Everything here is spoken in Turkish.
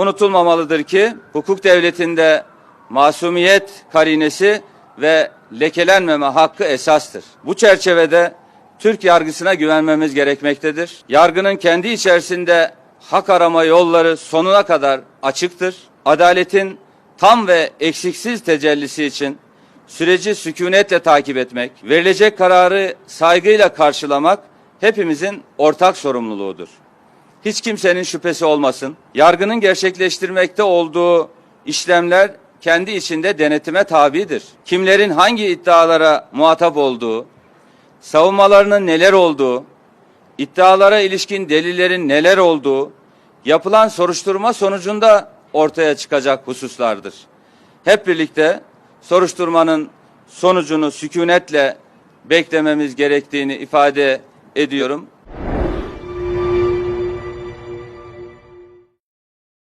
unutulmamalıdır ki hukuk devletinde masumiyet karinesi ve lekelenmeme hakkı esastır. Bu çerçevede Türk yargısına güvenmemiz gerekmektedir. Yargının kendi içerisinde hak arama yolları sonuna kadar açıktır. Adaletin tam ve eksiksiz tecellisi için süreci sükunetle takip etmek, verilecek kararı saygıyla karşılamak hepimizin ortak sorumluluğudur. Hiç kimsenin şüphesi olmasın. Yargının gerçekleştirmekte olduğu işlemler kendi içinde denetime tabidir. Kimlerin hangi iddialara muhatap olduğu, savunmalarının neler olduğu, iddialara ilişkin delillerin neler olduğu, yapılan soruşturma sonucunda ortaya çıkacak hususlardır. Hep birlikte soruşturmanın sonucunu sükunetle beklememiz gerektiğini ifade ediyorum.